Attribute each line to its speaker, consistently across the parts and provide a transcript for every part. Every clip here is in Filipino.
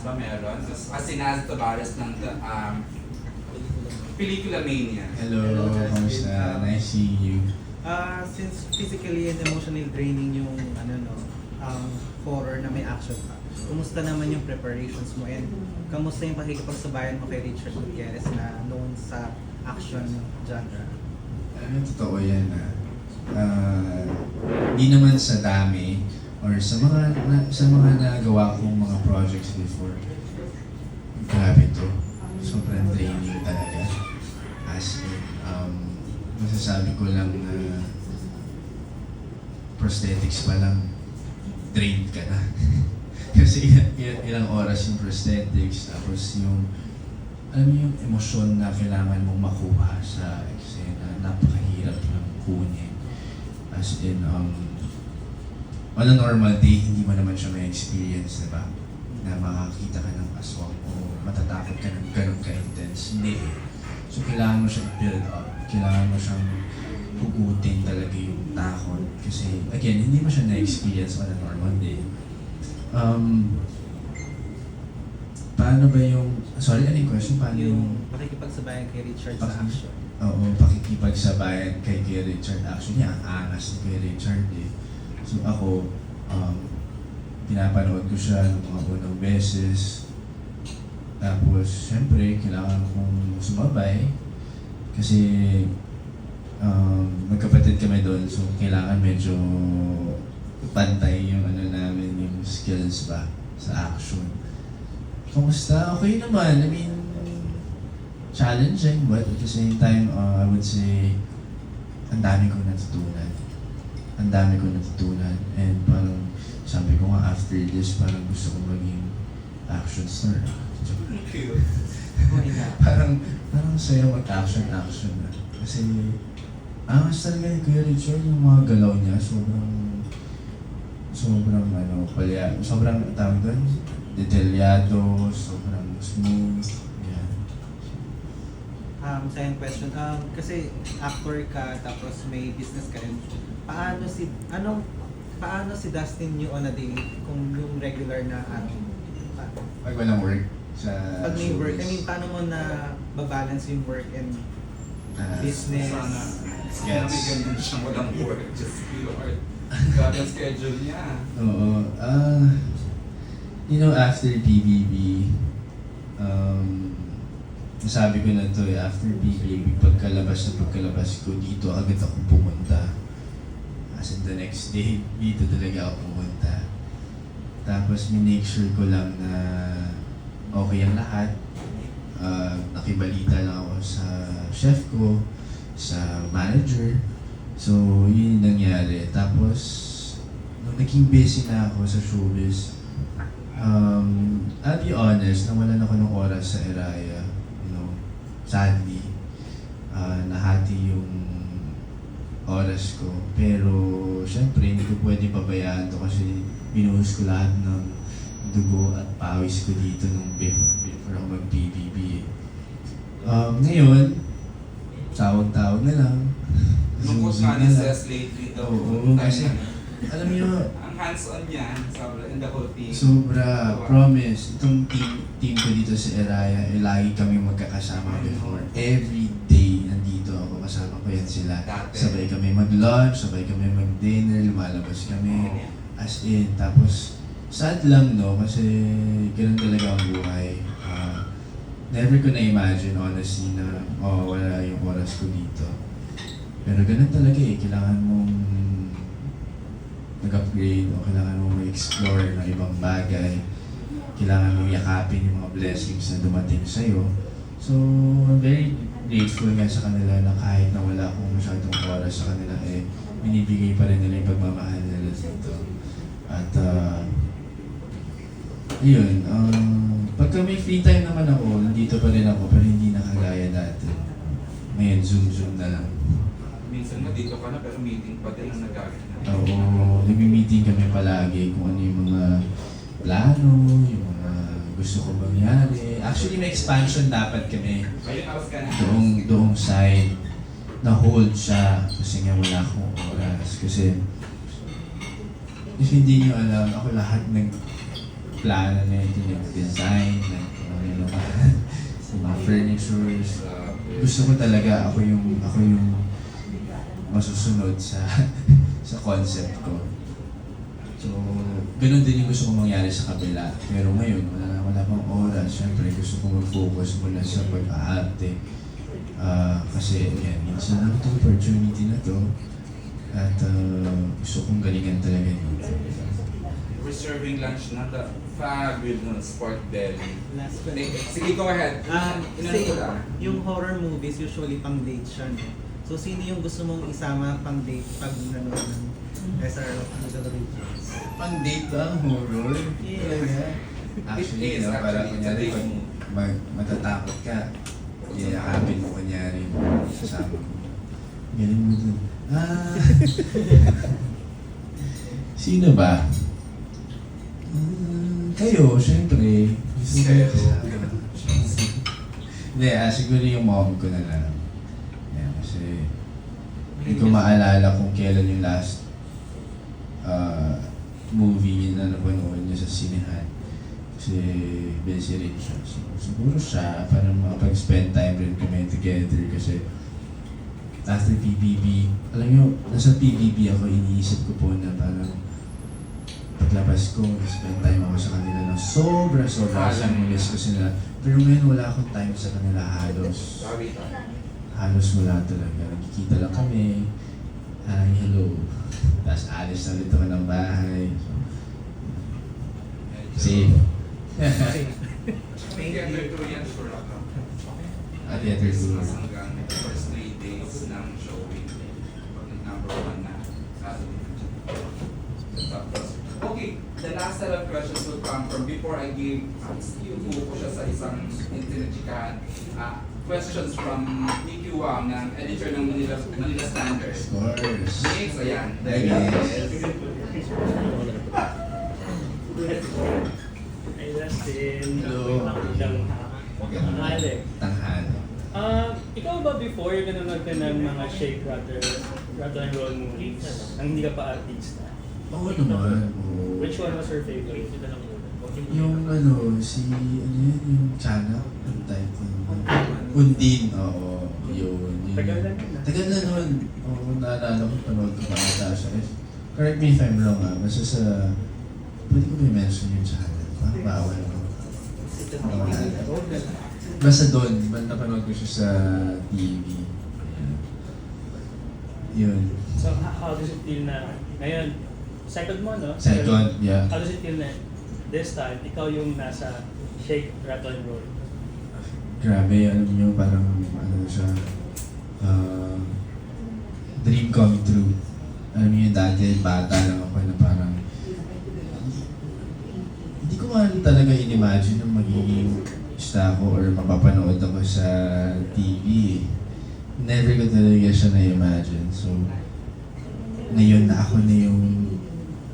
Speaker 1: Ba meron? Kasi nasa Tavares ng um, Pelikula Mania.
Speaker 2: Hello, kamusta? Nice seeing you.
Speaker 3: Ah, since physically and emotionally draining yung ano no, um, horror na may action pa. Kumusta naman yung preparations mo and kamusta yung pakikipagsabayan mo kay Richard Gutierrez na known sa action genre?
Speaker 2: Ano totoo yan ah. Ah, Hindi naman sa dami or sa mga na, sa mga nagawa kong mga projects before. Grabe to. Sobrang draining talaga. As in, um, masasabi ko lang na prosthetics pa lang, drained ka na. Kasi il- il- ilang oras yung prosthetics, tapos yung, alam mo yung emosyon na kailangan mong makuha sa eksena, napakahirap lang kunin. As in, um, on a normal day, hindi mo naman siya may experience, di ba? Na makakita ka ng aswang o matatakot ka ng ganun ka-intense. Hindi eh. So, kailangan mo siyang build up. Kailangan mo siyang hugutin talaga yung takot. Kasi, again, hindi mo siya na-experience on a normal day. Um, paano ba yung... Sorry, ano yung question? Paano yung...
Speaker 3: Yung pakikipagsabayan kay Richard sa
Speaker 2: Paki-
Speaker 3: action.
Speaker 2: Oo, pakikipagsabayan kay Kuya Richard. Actually, ang angas ni Kuya Richard eh. So ako, um, pinapanood ko siya ng mga unang beses. Tapos, syempre, kailangan kong sumabay. Kasi, um, magkapatid kami doon. So, kailangan medyo pantay yung ano namin, yung skills ba sa action. Kamusta? Okay naman. I mean, challenging, but at the same time, uh, I would say, ang dami ko natutunan. Ang dami ko natutunan. And parang, sabi ko nga, after this, parang gusto ko maging action star. Parang, parang saya mag-action-action na. Kasi, angas talaga ni Kuya Richard, yung mga galaw niya, sobrang, sobrang, ano, palya, sobrang, tawag doon, detalyado, sobrang smooth, yan.
Speaker 3: Um, second question, um, kasi actor ka tapos may business ka rin. Paano si anong paano si Dustin you on a daily kung yung regular na ano? pa-
Speaker 2: Pag walang work sa
Speaker 3: Pag may work, I mean, paano mo na babalance yung work and
Speaker 2: Ah,
Speaker 3: business?
Speaker 1: Sana.
Speaker 2: Yes.
Speaker 1: Yes. ganun siya walang work. Just Lord. God ang schedule niya.
Speaker 2: Oo. Ah, you know, after PBB, um, nasabi ko na to eh, after PBB, pagkalabas na pagkalabas ko dito, agad ako pumunta. As in the next day, dito talaga ako pumunta. Tapos minake sure ko lang na okay ang lahat. Ah, nakibalita lang ako sa chef ko, sa manager. So, yun yung nangyari. Tapos, nung naging busy na ako sa showbiz, um, I'll be honest, nawalan ako ng oras sa Eraya. You know, sadly, ah, nahati yung oras ko. Pero, syempre, hindi ko pwede pabayaan to kasi binuhos ko lahat ng dugo at pawis ko dito nung before, before ako mag-BBB. eh. Um, ngayon, tawag-tawag na lang. Zoom-zoom
Speaker 1: nga ni. Cess lately daw.
Speaker 2: Oo, kasi, alam niyo,
Speaker 1: ang hands-on niya, sobra, in the whole team.
Speaker 2: sobra, promise, itong team, team ko dito sa Eraya, eh, lagi kami magkakasama before. Every yan sila.
Speaker 1: Dati.
Speaker 2: Sabay kami mag-lunch, sabay kami mag-dinner, lumalabas kami. As in, tapos, sad lang no, kasi ganun talaga ang buhay. Ah, never ko na-imagine, honestly, na oh, wala yung oras ko dito. Pero ganun talaga eh, kailangan mong mag-upgrade o kailangan mong mag-explore ng ibang bagay. Kailangan mong yakapin yung mga blessings na dumating sa'yo. So, I'm very grateful nga sa kanila na kahit na wala akong masyadong oras sa kanila, eh, binibigay pa rin nila yung pagmamahal nila dito. At, uh, yun, um, pagka may free time naman ako, nandito pa rin ako, pero hindi na kagaya dati. Ngayon, zoom-zoom na lang.
Speaker 1: Minsan nga dito ka na pero meeting pa din ang nagaganap.
Speaker 2: Oo, nagmi-meeting kami palagi kung ano yung mga plano, yung mga gusto ko mangyari. Actually, may expansion dapat kami doong, doong side na hold siya kasi nga wala akong oras. Kasi if hindi nyo alam, ako lahat ng plano na ito, yung design, like, ano yung mga, furnitures. Gusto ko talaga ako yung, ako yung masusunod sa sa concept ko. So, ganun din yung gusto kong mangyari sa kabila. Pero ngayon, wala, wala pang oras. Siyempre, gusto kong mag-focus muna sa pag-aarte. Ah, kasi, yan, minsan lang itong opportunity na to. At ah, gusto kong galingan talaga yun.
Speaker 1: We're serving lunch na the fabulous pork belly.
Speaker 3: Last
Speaker 1: Sige,
Speaker 3: question.
Speaker 1: Sige, go ahead.
Speaker 3: Um, kasi
Speaker 1: ko lang.
Speaker 3: yung horror movies usually pang date siya, no? So, sino yung gusto mong isama pang date pag nanonood ng SR Regions?
Speaker 2: Pang date lang, horror.
Speaker 3: Yes.
Speaker 2: Talaga. Actually,
Speaker 1: It is,
Speaker 2: no, para
Speaker 1: actually, it's a
Speaker 2: kunyari,
Speaker 1: date
Speaker 2: pag
Speaker 1: movie.
Speaker 2: mag, matatakot ka, iyakapin mo kunyari, kasama mo. Galing mo dun. Ah! Sino ba? Ah, kayo, syempre. Gusto ko
Speaker 1: Kayo.
Speaker 2: kasama. Hindi, ah, siguro yung mom ko na lang. Yeah, kasi hindi ko maalala kung kailan yung last uh, movie na napanood niya sa sinehan. Kasi busy rin siya. So, siguro siya, para makapag-spend time rin kami together kasi after PBB, alam nyo, nasa PBB ako, iniisip ko po na parang paglabas ko, spend time ako sa kanila na sobra, sobra
Speaker 1: mo
Speaker 2: miss ko sila. Pero ngayon wala akong time sa kanila halos halos wala talaga. Nagkikita lang kami. Hi, hello. Tapos alis na ako ng bahay. Safe.
Speaker 1: Thank you. yan, sure ako.
Speaker 2: At the other two.
Speaker 1: Christmas hanggang first three days ng showing. Number one na. Okay, the last set of questions will come from before I give, yung ko siya sa isang internet chikahan. Ah, questions from Nicky Wang, ng editor ng Manila, Manila Standard.
Speaker 2: Of course.
Speaker 1: Next, ayan.
Speaker 2: Yes.
Speaker 4: Hey, Justin.
Speaker 2: Hello.
Speaker 4: Magandang tanghali.
Speaker 2: Tanghali.
Speaker 4: Ah, ikaw ba before yung nanonood ka ng mga shake rattle, rattle and roll movies, nang hindi ka pa artista?
Speaker 2: Oo naman. oo.
Speaker 4: Which one was your favorite?
Speaker 2: Yung ano, si, ano yun, yung Chana, ang title. Undin, oo. Yun. yun.
Speaker 4: Tagal na yun, ah.
Speaker 2: Tagal na nun. Oo, naalala ko, panood ko pa ata siya. Eh, Correct me if I'm wrong ah, basta sa, pwede ko may mention yung channel. Parang bawal ko. Basta doon, napanood ko siya sa TV. Yun.
Speaker 4: So, how does it feel na, ngayon, second mo, no?
Speaker 2: Second, yeah.
Speaker 4: How does it feel na, this time, ikaw yung nasa shake, rattle and roll?
Speaker 2: Grabe, alam niyo, parang ano siya, uh, dream come true. Alam niyo, dati bata lang ako na parang, hindi ko nga talaga in-imagine na magiging star ako or mapapanood ako sa TV. Never ko talaga siya na-imagine. So, ngayon na ako na yung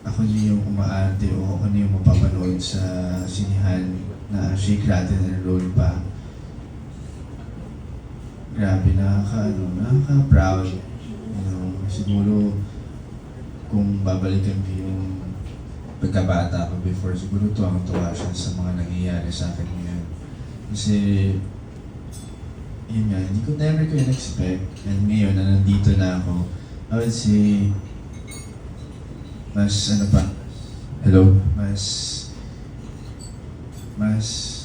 Speaker 2: ako na yung umaarte o ako na yung mapapanood sa sinihan na Shake, Rattle, and Roll pa. Grabe, nakaka, ano, nakaka-proud. You know, siguro, kung babalikan ko yung pagkabata ko before, siguro tuwang-tuwa siya sa mga nangyayari sa akin ngayon. Kasi, yun nga, hindi ko never ko in-expect. And ngayon, na nandito na ako, I would say, mas ano pa, hello, mas, mas,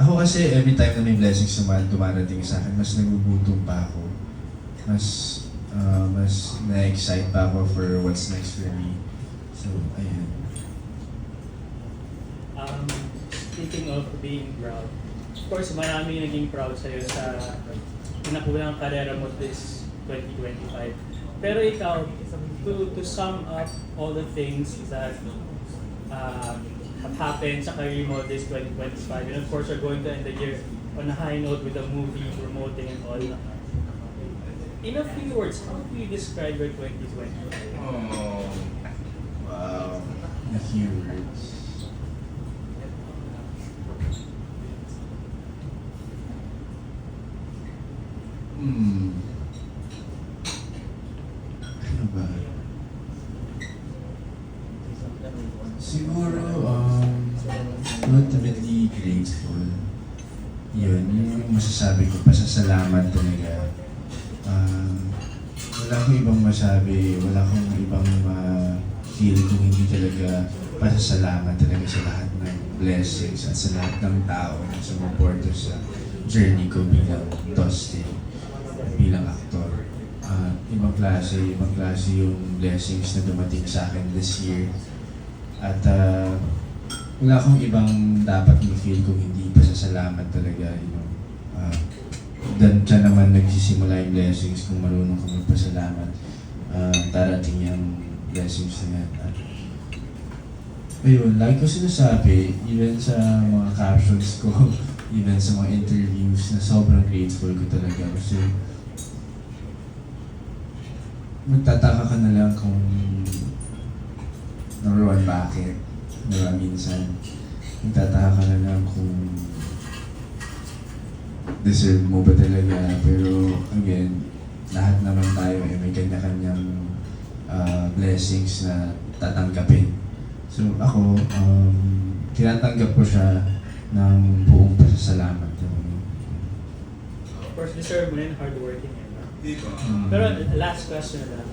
Speaker 2: ako kasi every time na may blessings naman dumarating sa akin, mas nagugutom pa ako. Mas, uh, mas na-excite pa ako for what's next for me. So, ayun.
Speaker 4: Um, speaking of being proud, of course, marami naging proud sa'yo sa pinakulang karera mo this 2025. Pero ikaw, to, to sum up all the things that uh, have happened sa career mo this 2025, and of course, you're going to end the year on a high note with the movie, promoting and all. In a few words, how do you describe your 2020?
Speaker 1: Oh.
Speaker 2: Wow. In a few words. Hmm. Um, grateful. Yun, yun yung masasabi ko, pasasalamat talaga. Ah, wala akong ibang masabi, wala akong ibang ma-feel kung hindi talaga pasasalamat talaga sa lahat ng blessings at sa lahat ng tao na sumuporto sa journey ko bilang Dustin, bilang aktor. Ah, ibang klase, ibang klase yung blessings na dumating sa akin this year. At ah, wala akong ibang dapat ma-feel kung hindi pasasalamat talaga, you know. Ah, dan naman nagsisimula yung blessings kung marunong ka magpasalamat. Ah, darating yung blessings na yan. At, ayun, lagi ko sinasabi, even sa mga captions ko, even sa mga interviews, na sobrang grateful ko talaga kasi magtataka ka na lang kung number one, bakit? Diba, minsan, magtataka ka na lang kung deserve mo ba talaga. Pero, again, lahat naman tayo eh, may kanya-kanyang ah, blessings na tatanggapin. So, ako, um, tinatanggap ko siya ng buong pasasalamat.
Speaker 4: Of course, deserve mo yun, hardworking no?
Speaker 1: Di ba?
Speaker 2: Mm.
Speaker 4: Pero last question na lang.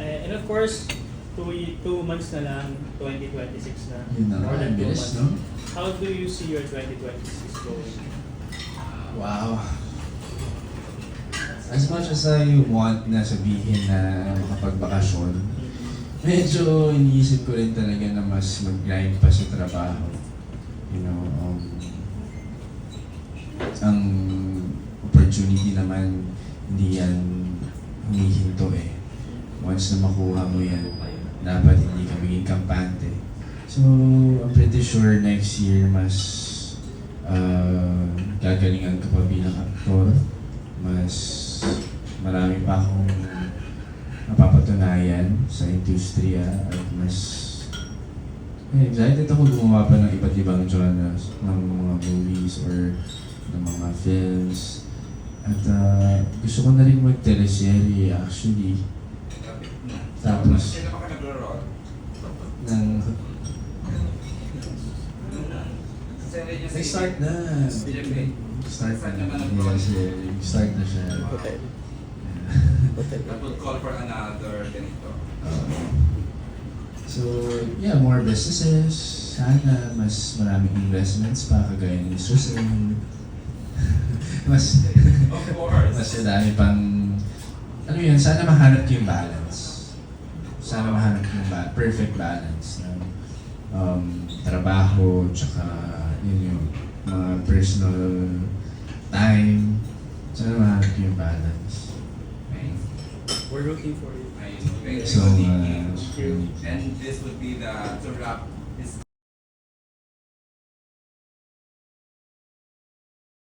Speaker 4: Eh, and of course, two, two months na lang, 2026 na.
Speaker 2: Yun na
Speaker 4: More
Speaker 2: nga,
Speaker 4: than
Speaker 2: ang
Speaker 4: two
Speaker 2: bilis,
Speaker 4: months.
Speaker 2: no?
Speaker 4: How do you see your 2026 going?
Speaker 2: Wow. As much as I want na sabihin na makapagbakasyon, medyo iniisip ko rin talaga na mas mag-grind pa sa trabaho. You know, um, ang opportunity naman, hindi yan humihinto eh. Once na makuha mo yan, dapat hindi ka maging kampante. So, I'm pretty sure next year mas uh, gagalingan ko pa bilang aktor. Mas marami pa akong napapatunayan sa industriya at mas eh, excited ako gumawa pa ng iba't ibang genres ng mga movies or ng mga films. At uh, gusto ko na rin mag-teleserye actually Tapos-
Speaker 1: Sino pa ka nagro-roll?
Speaker 2: ng
Speaker 1: Sa
Speaker 2: Nag-start na. Start na. Yes, eh, start na siya.
Speaker 4: Hotel.
Speaker 1: That would call for another ganito.
Speaker 2: So, yeah, more businesses. Sana mas maraming investments pa, kagaya ni Susan. mas,
Speaker 1: Of course.
Speaker 2: mas madami pang, ano yun, sana mahanap yung balance. Sana mahanap yung ba- perfect balance ng um, trabaho, tsaka yun yung mga personal time. Sana mahanap yung balance.
Speaker 1: Okay.
Speaker 4: We're rooting for you.
Speaker 1: Ayun. Thank you.
Speaker 2: So much.
Speaker 1: And this would be the to wrap